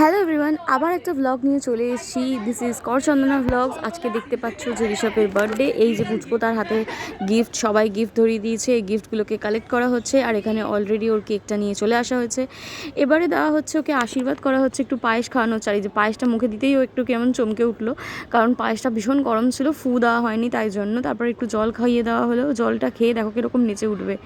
Hello everyone, আবার একটা blog নিয়ে চলে এসেছি। দিস ইজ কর চন্দনা ব্লগস আজকে দেখতে পাচ্ছ যে ঋষভের বার্থডে এই যে পুচকো তার হাতে গিফট সবাই গিফট ধরিয়ে দিয়েছে। এই গিফটগুলোকে কালেক্ট করা হচ্ছে আর এখানে অলরেডি ওর কেকটা নিয়ে চলে আসা হয়েছে। এবারে দেওয়া হচ্ছে ওকে আশীর্বাদ, করা হচ্ছে একটু পায়েস খাওয়ানো হচ্ছে আর এই যে পায়েসটা মুখে দিতেই ও একটু কেমন চমকে উঠল। কারণ পায়েসটা ভীষণ গরম ছিল, ফু দেওয়া হয়নি তাই জন্য। তারপর একটু জল খাইয়ে দেওয়া হলো। জলটা খেয়ে দেখো কীরকম নেচে উঠবে।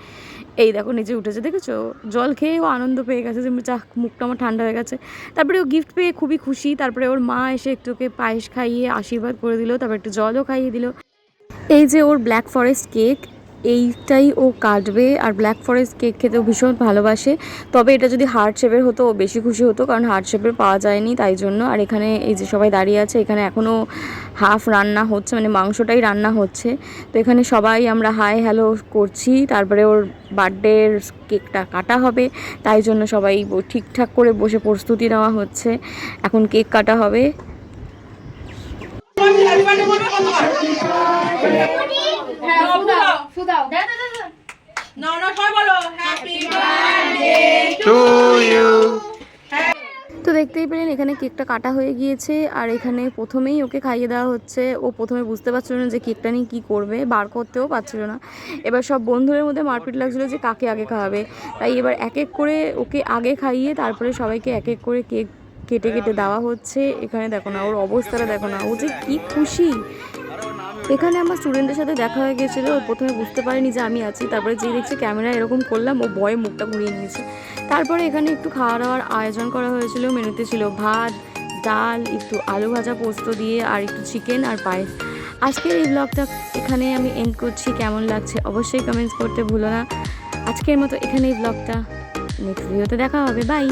এই দেখো নিচে উঠেছে, দেখেছ? জল খেয়ে ও আনন্দ পেয়ে গেছে যে চাহ মুখটা আমার ঠান্ডা হয়ে গেছে। তারপরে ও গিফট পেয়ে খুবই খুশি। তারপরে ওর মা এসে একটু ওকে পায়েস খাইয়ে আশীর্বাদ করে দিল, তারপর একটু জলও খাইয়ে দিল। এই যে ওর ব্ল্যাক ফরেস্ট কেক এইটাই ও কাটবে আর ব্ল্যাক ফরেস্ট কেক খেতেও ভীষণ ভালোবাসে তবে এটা যদি হার্ট শেপের হতো ও বেশি খুশি হতো কারণ হার্ট শেপের পাওয়া যায়নি তাই জন্য আর এখানে এই যে সবাই দাঁড়িয়ে আছে এখানে এখনও হাফ রান্না হচ্ছে মানে মাংসটাই রান্না হচ্ছে তো এখানে সবাই আমরা হাই হ্যালো করছি তারপরে ওর বার্থডের কেকটা কাটা হবে তাই জন্য সবাই ঠিকঠাক করে বসে প্রস্তুতি নেওয়া হচ্ছে এখন কেক কাটা হবে না. তো দেখতেই পেলেন, এখানে কেকটা কাটা হয়ে গিয়েছে, আর এখানে প্রথমেই ওকে খাইয়ে দেওয়া হচ্ছে। ও প্রথমে বুঝতে পারছিল না যে কেকটা নিয়ে কী করবে, বার করতেও পারছিল না। এবার সব বন্ধুদের মধ্যে মারপিট লাগছিল যে কাকে আগে খাওয়াবে। তাই এবার এক এক করে ওকে আগে খাইয়ে তারপরে সবাইকে এক এক করে কেক কেটে কেটে দেওয়া হচ্ছে। এখানে দেখো না, ওর অবস্থাটা দেখো না, ও যে কী খুশি। এখানে আমার স্টুডেন্টের সাথে দেখা হয়ে গেছিল প্রথমে বুঝতে পারিনি যে আমি আছি। তারপরে যে দেখছি ক্যামেরা এরকম করলাম, ও ভয়ে মুখটা ঘুরিয়ে নিয়েছে। তারপরে এখানে একটু খাওয়া দাওয়ার আয়োজন করা হয়েছিল। মেনুতে ছিল ভাত, ডাল, একটু আলু ভাজা পোস্ত দিয়ে, আর একটু চিকেন আর পায়েস। আজকের এই ব্লগটা এখানে আমি এন্ড করছি। কেমন লাগছে অবশ্যই কমেন্টস করতে ভুলো না। আজকের মতো এখানে এই ব্লগটা নেক্সট ভিডিওতে দেখা হবে। বাই